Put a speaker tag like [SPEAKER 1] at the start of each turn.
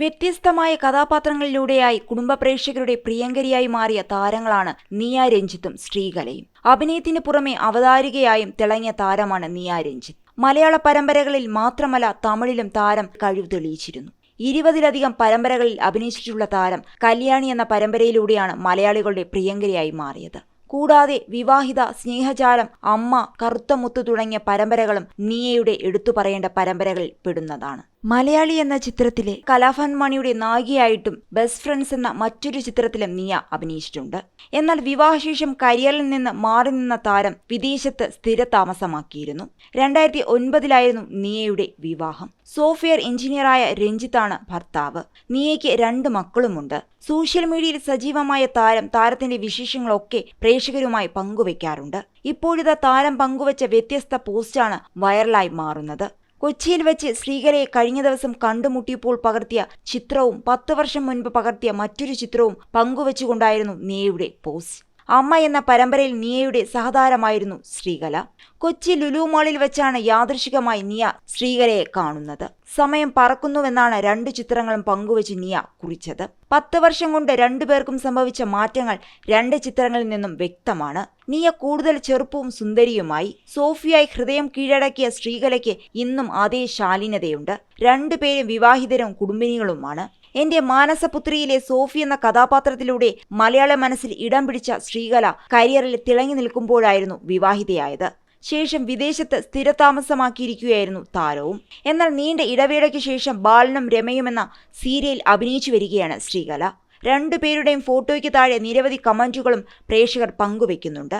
[SPEAKER 1] വ്യത്യസ്തമായ കഥാപാത്രങ്ങളിലൂടെയായി കുടുംബ പ്രേക്ഷകരുടെ പ്രിയങ്കരിയായി മാറിയ താരങ്ങളാണ് നിയ രഞ്ജിത്തും ശ്രീകലയും. അഭിനയത്തിന് പുറമെ അവതാരികയായും തിളങ്ങിയ താരമാണ് നിയ രഞ്ജിത്ത്. മലയാള പരമ്പരകളിൽ മാത്രമല്ല തമിഴിലും താരം കഴിവ് തെളിയിച്ചിരുന്നു. ഇരുപതിലധികം പരമ്പരകളിൽ അഭിനയിച്ചിട്ടുള്ള താരം കല്യാണി എന്ന പരമ്പരയിലൂടെയാണ് മലയാളികളുടെ പ്രിയങ്കരിയായി മാറിയത്. കൂടാതെ വിവാഹിത സ്നേഹജാലം അമ്മ കറുത്ത മുത്ത് തുടങ്ങിയ പരമ്പരകളും നിയയുടെ എടുത്തു പറയേണ്ട പരമ്പരകളിൽ പെടുന്നതാണ്. മലയാളി എന്ന ചിത്രത്തിലെ കലാഭൻ മണിയുടെ നായികയായിട്ടും ബെസ്റ്റ് ഫ്രണ്ട്സ് എന്ന മറ്റൊരു ചിത്രത്തിലും നിയ അഭിനയിച്ചിട്ടുണ്ട്. എന്നാൽ വിവാഹശേഷം കരിയറിൽ നിന്ന് മാറി നിന്ന താരം വിദേശത്ത് സ്ഥിര താമസമാക്കിയിരുന്നു രണ്ടായിരത്തി ഒൻപതിലായിരുന്നു നിയയുടെ വിവാഹം. സോഫ്റ്റ്വെയർ എഞ്ചിനീയറായ രഞ്ജിത്താണ് ഭർത്താവ്. നിയയ്ക്ക് രണ്ട് മക്കളുമുണ്ട്. സോഷ്യൽ മീഡിയയിൽ സജീവമായ താരം താരത്തിന്റെ വിശേഷങ്ങളൊക്കെ പ്രേക്ഷകരുമായി പങ്കുവെക്കാറുണ്ട്. ഇപ്പോഴിതാ താരം പങ്കുവച്ച വ്യത്യസ്ത പോസ്റ്റാണ് വൈറലായി മാറുന്നത്. കൊച്ചിയിൽ വെച്ച് ശ്രീകരയെ കഴിഞ്ഞ ദിവസം കണ്ടുമുട്ടിയപ്പോൾ പകർത്തിയ ചിത്രവും പത്ത് വർഷം മുൻപ് പകർത്തിയ മറ്റൊരു ചിത്രവും പങ്കുവച്ചുകൊണ്ടായിരുന്നു നേയുടെ പോസ്റ്റ്. അമ്മ എന്ന പരമ്പരയിൽ നിയയുടെ സഹതാരമായിരുന്നു ശ്രീകല. കൊച്ചി ലുലു മാളിൽ വെച്ചാണ് യാദൃശികമായി നിയ ശ്രീകലയെ കാണുന്നത്. സമയം പറക്കുന്നുവെന്നാണ് രണ്ടു ചിത്രങ്ങളും പങ്കുവച്ച് നിയ കുറിച്ചത്. പത്ത് വർഷം കൊണ്ട് രണ്ടുപേർക്കും സംഭവിച്ച മാറ്റങ്ങൾ രണ്ട് ചിത്രങ്ങളിൽ നിന്നും വ്യക്തമാണ്. നിയ കൂടുതൽ ചെറുപ്പവും സുന്ദരിയുമായി. സോഫിയായി ഹൃദയം കീഴടക്കിയ ശ്രീകലയ്ക്ക് ഇന്നും അതേ ശാലീനതയുണ്ട്. രണ്ടുപേരും വിവാഹിതരും കുടുംബിനികളുമാണ്. എന്റെ മാനസപുത്രിയിലെ സോഫി എന്ന കഥാപാത്രത്തിലൂടെ മലയാള മനസ്സിൽ ഇടം പിടിച്ച ശ്രീകല കരിയറിൽ തിളങ്ങി നിൽക്കുമ്പോഴായിരുന്നു വിവാഹിതയായത്. ശേഷം വിദേശത്ത് സ്ഥിരതാമസമാക്കിയിരിക്കുകയായിരുന്നു താരവും. എന്നാൽ നീണ്ട ഇടവേളയ്ക്ക് ശേഷം ബാലനും രമയും എന്ന സീരിയൽ അഭിനയിച്ചു വരികയാണ് ശ്രീകല. രണ്ടുപേരുടെയും ഫോട്ടോയ്ക്ക് താഴെ നിരവധി കമന്റുകളും പ്രേക്ഷകർ പങ്കുവെക്കുന്നുണ്ട്.